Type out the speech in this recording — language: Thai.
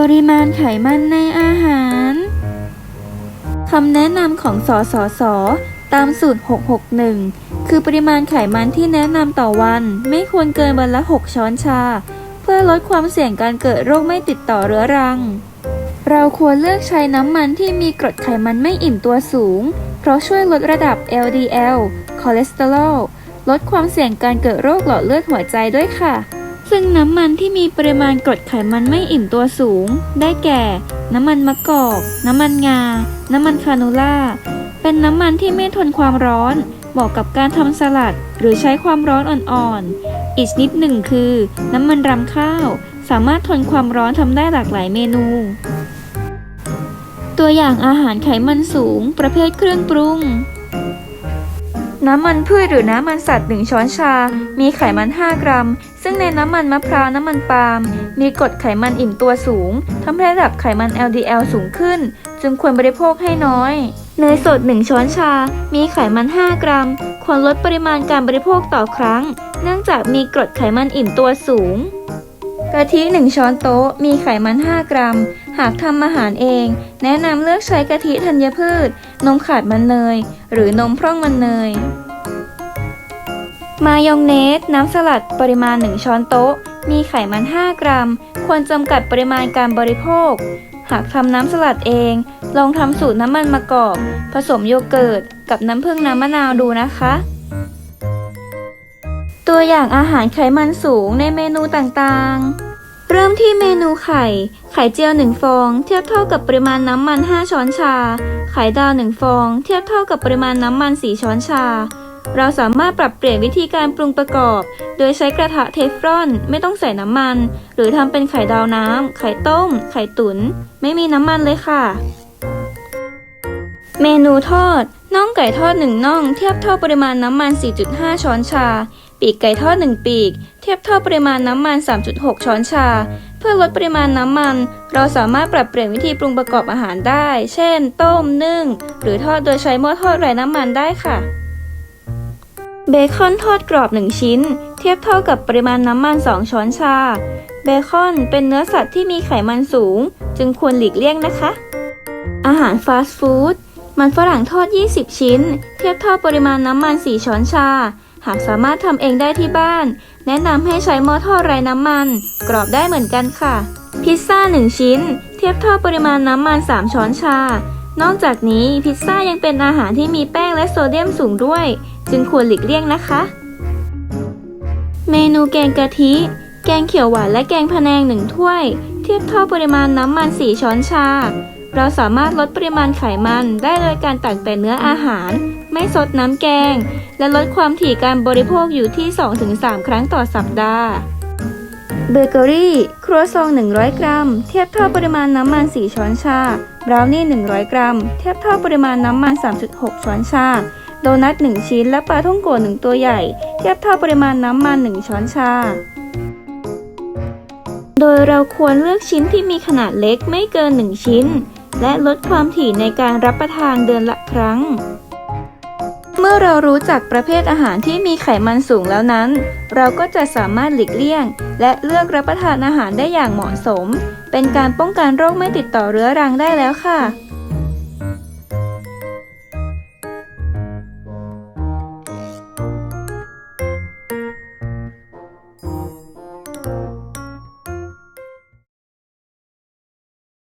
ปริมาณไขมันในอาหารคำแนะนำของสสส ตามสูตร 661 คือปริมาณไขมันที่แนะนำต่อวัน ไม่ควรเกินวันละ 6 ช้อนชา เพื่อลดความเสี่ยงการเกิดโรคไม่ติดต่อเรื้อรัง เราควรเลือกใช้น้ำมันที่มีกรดไขมันไม่อิ่มตัวสูง เพราะช่วยลดระดับ LDL คอเลสเตอรอลลดความเสี่ยงการเกิดโรคหลอดเลือดหัวใจด้วยค่ะ ซึ่งน้ำมันที่มีปริมาณกรดไขมันไม่อิ่มตัวสูง ได้แก่ น้ำมันมะกอก น้ำมันงา น้ำมันคาโนูล่า เป็นน้ำมันที่ไม่ทนความร้อน เหมาะกับการทำสลัด หรือใช้ความร้อนอ่อนๆ อีกชนิดหนึ่งคือ น้ำมันรำข้าว สามารถทนความร้อนทำได้หลากหลายเมนู ตัวอย่างอาหารไขมันสูง ประเภทเครื่องปรุงน้ำมันพืชหรือน้ำมันสัตว์ 1 ช้อนชา มีไขมัน 5 กรัม ซึ่งในน้ำมันมะพร้าวน้ำมันปาล์มมีกรดไขมันอิ่มตัวสูงทำให้ระดับไขมัน LDL สูงขึ้น จึงควรบริโภคให้น้อยเนยสด 1 ช้อนชา มีไขมัน 5 กรัม ควรลดปริมาณการบริโภคต่อครั้ง เนื่องจากมีกรดไขมันอิ่มตัวสูง กะทิ 1 ช้อนโต๊ะ มีไขมัน 5 กรัม หากทำอาหารเอง แนะนำเลือกใช้กะทิธัญพืช นมขาดมันเนย หรือนมพร่องมันเนย มายองเนส น้ำสลัดปริมาณ 1 ช้อนโต๊ะ มีไขมัน 5 กรัม ควรจำกัดปริมาณการบริโภค หากทำน้ำสลัดเอง ลองทำสูตรน้ำมันมะกอก ผสมโยเกิร์ต กับน้ำผึ้งน้ำมะนาวดูนะคะ ตัวอย่างอาหารไขมันสูงในเมนูต่างๆ เริ่มที่เมนูไข่ ไข่เจียว 1 ฟอง เทียบเท่ากับปริมาณน้ำมัน 5 ช้อนชา ไข่ดาว 1 ฟอง เทียบเท่ากับปริมาณน้ำมัน 4 ช้อนชา เราสามารถปรับเปลี่ยนวิธีการปรุงประกอบ โดยใช้กระทะเทฟลอนไม่ต้องใส่น้ำมัน หรือทำเป็นไข่ดาวน้ำ ไข่ต้ม ไข่ตุน๋น ไม่มีน้ำมันเลยค่ะ เมนูทอด น่องไก่ทอด1น่อง เทียบเท่าปริมาณน้ำมัน 4.5 ช้อนชา ปีกไก่ทอด 1 ปีก เทียบเท่าปริมาณน้ำมัน 3.6 ช้อนชา เพื่อลดปริมาณน้ำมัน เราสามารถปรับเปลี่ยนวิธีปรุงประกอบอาหารได้ เช่น ต้ม นึ่ง หรือทอดโดยใช้หม้อทอดไร้น้ำมันได้ค่ะ เบคอนทอดกรอบ 1 ชิ้น เทียบเท่ากับปริมาณน้ำมัน 2 ช้อนชา เบคอนเป็นเนื้อสัตว์ที่มีไขมันสูง จึงควรหลีกเลี่ยงนะคะ อาหารฟาสต์ฟู้ดมันฝรั่งทอด 20 ชิ้น เทียบเท่าปริมาณน้ำมัน 4 ช้อนชา หากสามารถทำเองได้ที่บ้าน แนะนำให้ใช้หม้อทอดไร้น้ำมัน กรอบได้เหมือนกันค่ะ พิซซ่า 1 ชิ้น เทียบเท่าปริมาณน้ำมัน 3 ช้อนชา นอกจากนี้พิซซ่ายังเป็นอาหารที่มีแป้งและโซเดียมสูงด้วย จึงควรหลีกเลี่ยงนะคะ เมนูแกงกะทิ แกงเขียวหวานและแกงพะแนงหนึ่งถ้วย เทียบเท่าปริมาณน้ำมัน 4 ช้อนชา เราสามารถลดปริมาณไขมันได้โดยการตักแต่เนื้ออาหาร ไม่ซดน้ำแกง และลดความถี่การบริโภคอยู่ที่ 2-3 ครั้งต่อสัปดาห์ เบเกอรี่ครัวซอง 100 กรัม เทียบเท่าปริมาณน้ำมัน 4 ช้อนชา บราวนี่ 100 กรัม เทียบเท่าปริมาณน้ำมัน 3.6 ช้อนชา โดนัท 1 ชิ้น และปลาท่องโกะ1ตัวใหญ่ เทียบเท่าปริมาณน้ำมัน 1 ช้อนชา โดยเราควรเลือกชิ้นที่มีขนาดเล็กไม่เกิน 1 ชิ้น และลดความถี่ในการรับประทานเดือนละครั้ง เมื่อเรารู้จักประเภทอาหารที่มีไขมันสูงแล้วนั้น เราก็จะสามารถหลีกเลี่ยง และเลือกรับประทานอาหารได้อย่างเหมาะสม เป็นการป้องกันโรคไม่ติดต่อเรื้อรังได้แล้วค่ะ